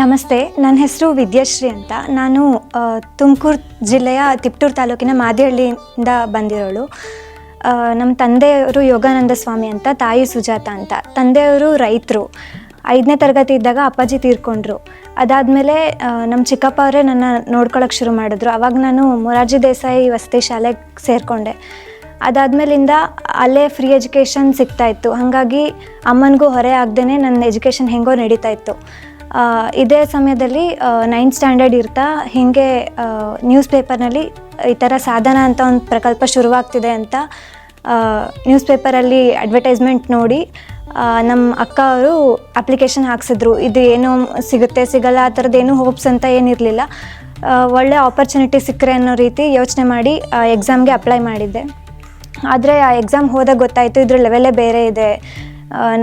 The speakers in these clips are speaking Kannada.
ನಮಸ್ತೆ, ನನ್ನ ಹೆಸರು ವಿದ್ಯಾಶ್ರೀ ಅಂತ. ನಾನು ತುಮಕೂರು ಜಿಲ್ಲೆಯ ತಿಪ್ಟೂರು ತಾಲೂಕಿನ ಮಾದಿಹಳ್ಳಿಯಿಂದ ಬಂದಿರೋಳು. ನಮ್ಮ ತಂದೆಯವರು ಯೋಗಾನಂದ ಸ್ವಾಮಿ ಅಂತ, ತಾಯಿ ಸುಜಾತ ಅಂತ. ತಂದೆಯವರು ರೈತರು. ಐದನೇ ತರಗತಿ ಇದ್ದಾಗ ಅಪ್ಪಾಜಿ ತೀರ್ಕೊಂಡ್ರು. ಅದಾದಮೇಲೆ ನಮ್ಮ ಚಿಕ್ಕಪ್ಪ ಅವರೇ ನನ್ನ ನೋಡ್ಕೊಳ್ಳೋಕೆ ಶುರು ಮಾಡಿದ್ರು. ಅವಾಗ ನಾನು ಮೊರಾರ್ಜಿ ದೇಸಾಯಿ ವಸತಿ ಶಾಲೆಗೆ ಸೇರಿಕೊಂಡೆ. ಅದಾದಮೇಲಿಂದ ಅಲ್ಲೇ ಫ್ರೀ ಎಜುಕೇಷನ್ ಸಿಗ್ತಾ ಇತ್ತು. ಹಾಗಾಗಿ ಅಮ್ಮನಿಗೂ ಹೊರೆ ಆಗದೇ ನನ್ನ ಎಜುಕೇಷನ್ ಹೆಂಗೋ ನಡೀತಾ ಇತ್ತು. ಇದೇ ಸಮಯದಲ್ಲಿ ನೈನ್ತ್ ಸ್ಟ್ಯಾಂಡರ್ಡ್ ಇರ್ತಾ, ಹೀಗೆ ನ್ಯೂಸ್ ಪೇಪರ್ನಲ್ಲಿ ಈ ಥರ ಸಾಧನ ಅಂತ ಒಂದು ಪ್ರಕಲ್ಪ ಶುರುವಾಗ್ತಿದೆ ಅಂತ ನ್ಯೂಸ್ ಪೇಪರಲ್ಲಿ ಅಡ್ವರ್ಟೈಸ್ಮೆಂಟ್ ನೋಡಿ ನಮ್ಮ ಅಕ್ಕ ಅವರು ಅಪ್ಲಿಕೇಶನ್ ಹಾಕ್ಸಿದ್ರು. ಇದು ಏನು ಸಿಗುತ್ತೆ, ಸಿಗಲ್ಲ, ಆ ಥರದ್ದು ಹೋಪ್ಸ್ ಅಂತ ಏನಿರಲಿಲ್ಲ. ಒಳ್ಳೆ ಆಪರ್ಚುನಿಟಿ ಸಿಕ್ಕರೆ ಅನ್ನೋ ರೀತಿ ಯೋಚನೆ ಮಾಡಿ ಎಕ್ಸಾಮ್ಗೆ ಅಪ್ಲೈ ಮಾಡಿದ್ದೆ. ಆದರೆ ಆ ಎಕ್ಸಾಮ್ ಹೋದಾಗ ಗೊತ್ತಾಯಿತು, ಇದ್ರ ಲೆವೆಲೇ ಬೇರೆ ಇದೆ.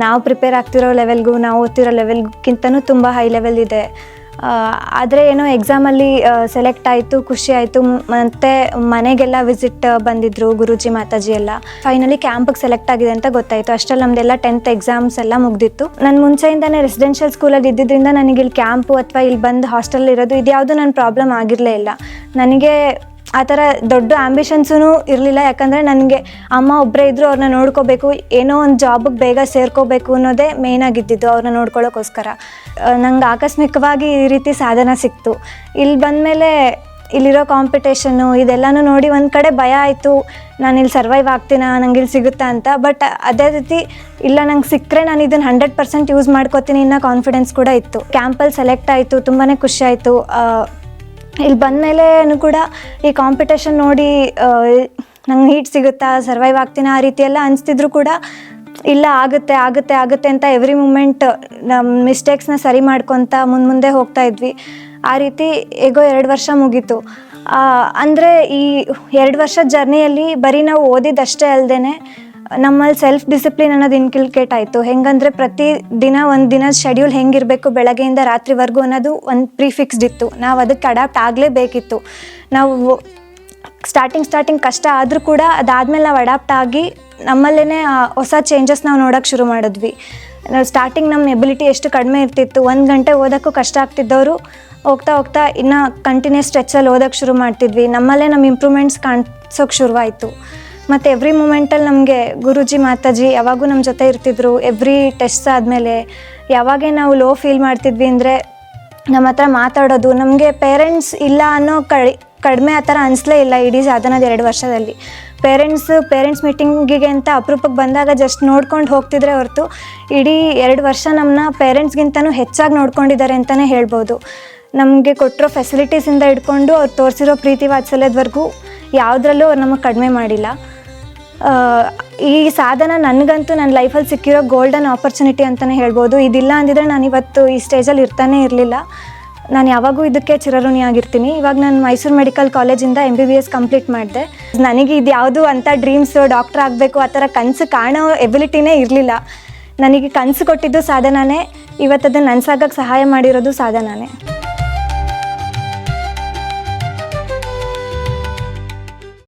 ನಾವು ಪ್ರಿಪೇರ್ ಆಗ್ತಿರೋ ಲೆವೆಲ್ಗೂ ನಾವು ಓದ್ತಿರೋ ಲೆವೆಲ್ಗಿಂತನೂ ತುಂಬ ಹೈ ಲೆವೆಲ್ ಇದೆ. ಆದರೆ ಏನೋ ಎಕ್ಸಾಮಲ್ಲಿ ಸೆಲೆಕ್ಟ್ ಆಯಿತು, ಖುಷಿ ಆಯಿತು ಮತ್ತು ಮನೆಗೆಲ್ಲ ವಿಸಿಟ್ ಬಂದಿದ್ದರು ಗುರೂಜಿ, ಮಾತಾಜಿ ಎಲ್ಲ. ಫೈನಲಿ ಕ್ಯಾಂಪಿಗೆ ಸೆಲೆಕ್ಟ್ ಆಗಿದೆ ಅಂತ ಗೊತ್ತಾಯಿತು. ಅಷ್ಟರಲ್ಲಿ ನಮ್ಮದೆಲ್ಲ ಟೆಂತ್ ಎಕ್ಸಾಮ್ಸ್ ಎಲ್ಲ ಮುಗ್ದಿತ್ತು. ನಾನು ಮುಂಚೆಯಿಂದನೇ ರೆಸಿಡೆನ್ಷಿಯಲ್ ಸ್ಕೂಲಲ್ಲಿ ಇದ್ದಿದ್ದರಿಂದ ನನಗೆ ಇಲ್ಲಿ ಕ್ಯಾಂಪು ಅಥವಾ ಇಲ್ಲಿ ಬಂದು ಹಾಸ್ಟೆಲ್ ಇರೋದು ಇದ್ಯಾವುದು ನನ್ನ ಪ್ರಾಬ್ಲಮ್ ಆಗಿರಲೇ ಇಲ್ಲ. ನನಗೆ ಆ ಥರ ದೊಡ್ಡ ಆ್ಯಂಬಿಷನ್ಸೂ ಇರಲಿಲ್ಲ. ಯಾಕಂದರೆ ನನಗೆ ಅಮ್ಮ ಒಬ್ಬರೇ ಇದ್ದರು ಅವ್ರನ್ನ ನೋಡ್ಕೋಬೇಕು. ಏನೋ ಒಂದು ಜಾಬಿಗೆ ಬೇಗ ಸೇರ್ಕೋಬೇಕು ಅನ್ನೋದೇ ಮೇನ್ ಆಗಿದ್ದಿದ್ದು ಅವ್ರನ್ನ ನೋಡ್ಕೊಳ್ಳೋಕ್ಕೋಸ್ಕರ ನಂಗೆ ಆಕಸ್ಮಿಕವಾಗಿ ಈ ರೀತಿ ಸಾಧನ ಸಿಕ್ತು. ಇಲ್ಲಿ ಬಂದಮೇಲೆ ಇಲ್ಲಿರೋ ಕಾಂಪಿಟೇಷನ್ನು ಇದೆಲ್ಲನೂ ನೋಡಿ ಒಂದು ಕಡೆ ಭಯ ಆಯಿತು. ನಾನು ಇಲ್ಲಿ ಸರ್ವೈವ್ ಆಗ್ತೀನಾ? ನಂಗೆ ಇಲ್ಲಿ ಸಿಗುತ್ತಾ ಅಂತ. ಬಟ್ ಅದೇ ರೀತಿ ಇಲ್ಲ, ನಂಗೆ ಸಿಕ್ಕರೆ ನಾನು ಇದನ್ನು ಹಂಡ್ರೆಡ್ ಪರ್ಸೆಂಟ್ ಯೂಸ್ ಮಾಡ್ಕೋತೀನಿ ಅನ್ನೋ ಕಾನ್ಫಿಡೆನ್ಸ್ ಕೂಡ ಇತ್ತು. ಕ್ಯಾಂಪಲ್ಲಿ ಸೆಲೆಕ್ಟ್ ಆಯಿತು. ತುಂಬಾ ಖುಷಿ ಆಯಿತು. ಇಲ್ಲಿ ಬಂದಮೇಲೆ ಕೂಡ ಈ ಕಾಂಪಿಟೇಷನ್ ನೋಡಿ ನಂಗೆ ನೀಟ್ ಸಿಗುತ್ತಾ ಸರ್ವೈವ್ ಆಗ್ತೀನಿ ಆ ರೀತಿ ಎಲ್ಲ ಅನಿಸ್ತಿದ್ರು ಕೂಡ ಇಲ್ಲ, ಆಗುತ್ತೆ ಆಗುತ್ತೆ ಆಗುತ್ತೆ ಅಂತ ಎವ್ರಿ ಮೂಮೆಂಟ್ ನಮ್ಮ ಮಿಸ್ಟೇಕ್ಸ್ನ ಸರಿ ಮಾಡ್ಕೊತ ಮುಂದೆ ಮುಂದೆ ಹೋಗ್ತಾ ಇದ್ವಿ. ಆ ರೀತಿ ಹೇಗೋ ಎರಡು ವರ್ಷ ಮುಗೀತು. ಅಂದರೆ ಈ ಎರಡು ವರ್ಷದ ಜರ್ನಿಯಲ್ಲಿ ಬರೀ ನಾವು ಓದಿದ್ದಷ್ಟೇ ಅಲ್ಲದೆ ನಮ್ಮಲ್ಲಿ ಸೆಲ್ಫ್ ಡಿಸಿಪ್ಲಿನ್ ಅನ್ನೋದು ಇನ್ಕಿಲ್ಕೇಟ್ ಆಯಿತು. ಹೆಂಗಂದ್ರೆ ಪ್ರತಿ ದಿನ ಒಂದು ದಿನ ಶೆಡ್ಯೂಲ್ ಹೆಂಗಿರಬೇಕು ಬೆಳಗ್ಗೆಯಿಂದ ರಾತ್ರಿವರೆಗೂ ಅನ್ನೋದು ಒಂದು ಪ್ರಿಫಿಕ್ಸ್ಡ್ ಇತ್ತು. ನಾವು ಅದಕ್ಕೆ ಅಡಾಪ್ಟ್ ಆಗಲೇಬೇಕಿತ್ತು. ನಾವು ಸ್ಟಾರ್ಟಿಂಗ್ ಸ್ಟಾರ್ಟಿಂಗ್ ಕಷ್ಟ ಆದರೂ ಕೂಡ ಅದಾದಮೇಲೆ ನಾವು ಅಡಾಪ್ಟ್ ಆಗಿ ನಮ್ಮಲ್ಲೇ ಹೊಸ ಚೇಂಜಸ್ ನಾವು ನೋಡೋಕೆ ಶುರು ಮಾಡಿದ್ವಿ. ಸ್ಟಾರ್ಟಿಂಗ್ ನಮ್ಮ ಎಬಿಲಿಟಿ ಎಷ್ಟು ಕಡಿಮೆ ಇರ್ತಿತ್ತು. ಒಂದು ಗಂಟೆ ಓದೋಕ್ಕೂ ಕಷ್ಟ ಆಗ್ತಿದ್ದವರು ಹೋಗ್ತಾ ಹೋಗ್ತಾ ಇನ್ನು ಕಂಟಿನ್ಯೂಸ್ ಸ್ಟ್ರೆಚ್ಚಲ್ಲಿ ಓದೋಕ್ಕೆ ಶುರು ಮಾಡ್ತಿದ್ವಿ. ನಮ್ಮಲ್ಲೇ ನಮ್ಮ ಇಂಪ್ರೂವ್ಮೆಂಟ್ಸ್ ಕಾಣಿಸೋಕೆ ಶುರುವಾಯಿತು. ಮತ್ತು ಎವ್ರಿ ಮೂಮೆಂಟಲ್ಲಿ ನಮಗೆ ಗುರುಜಿ, ಮಾತಾಜಿ ಯಾವಾಗೂ ನಮ್ಮ ಜೊತೆ ಇರ್ತಿದ್ರು. ಎವ್ರಿ ಟೆಸ್ಟ್ ಆದಮೇಲೆ ಯಾವಾಗೇ ನಾವು ಲೋ ಫೀಲ್ ಮಾಡ್ತಿದ್ವಿ ಅಂದರೆ ನಮ್ಮ ಹತ್ರ ಮಾತಾಡೋದು, ನಮಗೆ ಪೇರೆಂಟ್ಸ್ ಇಲ್ಲ ಅನ್ನೋ ಕಡಿ ಕಡಿಮೆ ಆ ಥರ ಅನಿಸ್ಲೇ ಇಲ್ಲ ಇಡೀ ಸಾಧನದ ಎರಡು ವರ್ಷದಲ್ಲಿ. ಪೇರೆಂಟ್ಸ್ ಪೇರೆಂಟ್ಸ್ ಮೀಟಿಂಗಿಗೆ ಅಂತ ಅಪರೂಪಕ್ಕೆ ಬಂದಾಗ ಜಸ್ಟ್ ನೋಡ್ಕೊಂಡು ಹೋಗ್ತಿದ್ರೆ ಹೊರತು ಇಡೀ ಎರಡು ವರ್ಷ ನಮ್ಮನ್ನ ಪೇರೆಂಟ್ಸ್ಗಿಂತನೂ ಹೆಚ್ಚಾಗಿ ನೋಡ್ಕೊಂಡಿದ್ದಾರೆ ಅಂತಲೇ ಹೇಳ್ಬೋದು. ನಮಗೆ ಕೊಟ್ಟಿರೋ ಫೆಸಿಲಿಟೀಸಿಂದ ಹಿಡ್ಕೊಂಡು ಅವ್ರು ತೋರಿಸಿರೋ ಪ್ರೀತಿ ವಾತ್ಸಲ್ಯದವರೆಗೂ ಯಾವುದ್ರಲ್ಲೂ ಅವ್ರು ನಮಗೆ ಕಡಿಮೆ ಮಾಡಿಲ್ಲ. ಈ ಸಾಧನ ನನಗಂತೂ ನನ್ನ ಲೈಫಲ್ಲಿ ಸಿಕ್ಕಿರೋ ಗೋಲ್ಡನ್ ಆಪರ್ಚುನಿಟಿ ಅಂತಲೇ ಹೇಳ್ಬೋದು. ಇದಿಲ್ಲ ಅಂದಿದ್ರೆ ನಾನು ಇವತ್ತು ಈ ಸ್ಟೇಜಲ್ಲಿ ಇರ್ತಾನೆ ಇರಲಿಲ್ಲ. ನಾನು ಯಾವಾಗೂ ಇದಕ್ಕೆ ಚಿರಋಣಿಯಾಗಿರ್ತೀನಿ ಇವಾಗ ನಾನು ಮೈಸೂರು ಮೆಡಿಕಲ್ ಕಾಲೇಜಿಂದ M B B S complete ಮಾಡಿದೆ. ನನಗೆ ಇದು ಯಾವುದು ಅಂಥ ಡ್ರೀಮ್ಸ್ ಡಾಕ್ಟರ್ ಆಗಬೇಕು ಆ ಥರ ಕನಸು ಕಾಣೋ ಎಬಿಲಿಟಿನೇ ಇರಲಿಲ್ಲ. ನನಗೆ ಕನಸು ಕೊಟ್ಟಿದ್ದು ಸಾಧನನೇ. ಇವತ್ತದನ್ನು ನನ್ಸಾಗಕ್ಕೆ ಸಹಾಯ ಮಾಡಿರೋದು ಸಾಧನನೇ.